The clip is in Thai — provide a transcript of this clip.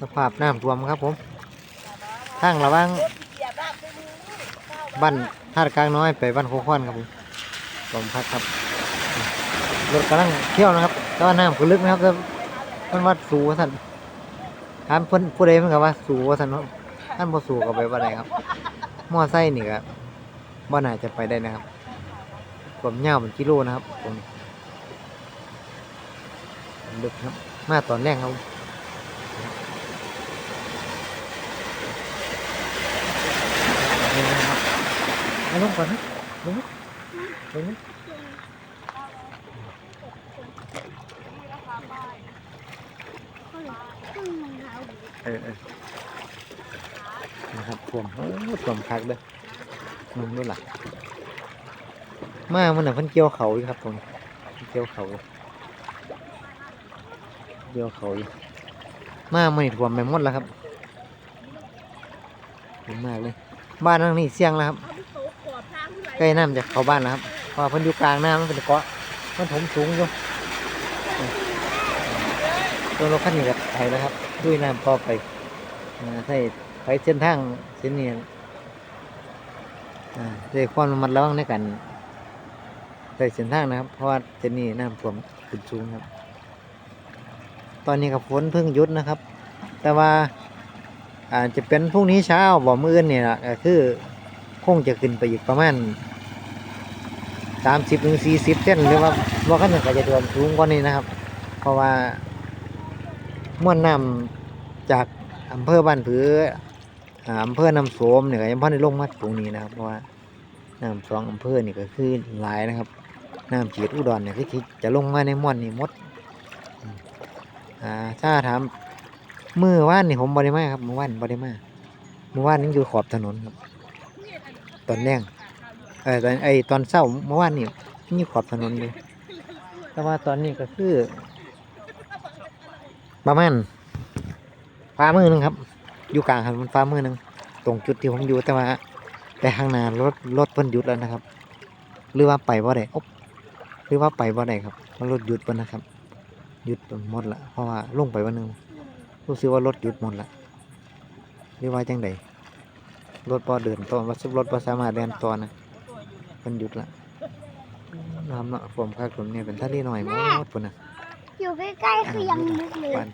สภาพน้ำท่วมครับผมทางระว่างบ้านท่ากลางน้อยไปบ้านโคกอนครับผมลมพัดครับรถกำลังเที่ยวนะครับแต่ว่าน้ำก็ลึกนะครับแต่มันวัดสูงว่าสันถามเพิ่นผู้ใดเพิ่นก็ว่าสูงว่าสันเนท่านบ่สูงก็ไปบ่ได้ครับมอไซค์นี่ก็บ่น่าจะไปได้นะครับผมยาเป็นกิโลนะครับตรงนี้ลึกครับ มาตอนแรกครับ นี่นะครับ เอาลงก่อนนะลงนะลงนะเออเออนะครับท่วมโอ้ท่วมคักเด้อมึงดูหล่ะมามันน่ะเพิ่นเกี่ยวเขาอยู่ครับตรงนี้เกี่ยวเขาอยู่เกี่ยวเขาอยู่มามันนี่ท่วมไปหมดแล้วครับท่วมมากเลย บ้านหลังนี้เสี่ยงแล้วครับ ใกล้น้ำจะเขาบ้านแล้วครับเพราะพิ่นอยู่กลางน้ำมันเป็นเกาะมันถมสูงอยู่ตัวรถคันนี้ก็ไถแล้วครับ ด้วยน้ำพอไปใช่ไปเส้นทางเส้นนี้อ่าด้วยความระมัดระวังในการใช้เส้นทางนะครับ เพราะว่าเส้นนี้น้ำท่วมขึ้นสูงครับ ตอนนี้กับฝนเพิ่งหยุดนะครับ แต่ว่าอาจจะเป็นพรุ่งนี้เช้าบ่มืออื่นเนี่ล่ะก็คือ คงจะขึ้นไปอีกประมาณ30ถึง40เซนหรือว่าบ่คันนั้นก็จะท่วมสูงกว่านี้นะครับ เพราะว่ามวลน้ำจากอำเภอบ้านผืออ่าอำเภอนำโสมเนี่ยก็ยังพอได้ลงมาตรงนี้นะครับ เพราะว่าน้ำสองอำเภอนี่ก็คือหลายนะครับน้ำจีดอุดรเนี่ยคือจะลงมาในม่วนนี่มดอ่าถ้าถามมื่อวานนี่ผมบริมาครับเมื่อวานบริมาเมื่อวานนี่อยู่ขอบถนนครับ ตอนแรงเออตอนไอตอนเช้าเมื่อวานนี่ยังอยู่ขอบถนนอยู่แต่ว่าตอนนี้ก็คือ ประมาณฟ้ามือหนึงครับ อยู่กลางถนนฟ้ามือหนึงตรงจุดที่ผมอยู่แต่ว่า แต่ข้างหน้ารถรถเพิ่นหยุดแล้วนะครับ หรือว่าไปบ่ได้หรือว่าไปบ่ได้ครับราะรถหยุดเพิ่นนะครับหยุดหมดละเพราะว่าลงไปวันหนึงรู้สึกว่ารถหยุดหมดละหรือว่าจังใด รถพอเดินต่อว่ารถพอสามารถเดินต่อนะมันหยุดละน้ำเนาะผมคักผมเนี่ยเป็นทะเลหน่อยหมดปุ่นนะอยู่ใกล้ๆคือยังลึกเลยบ้าน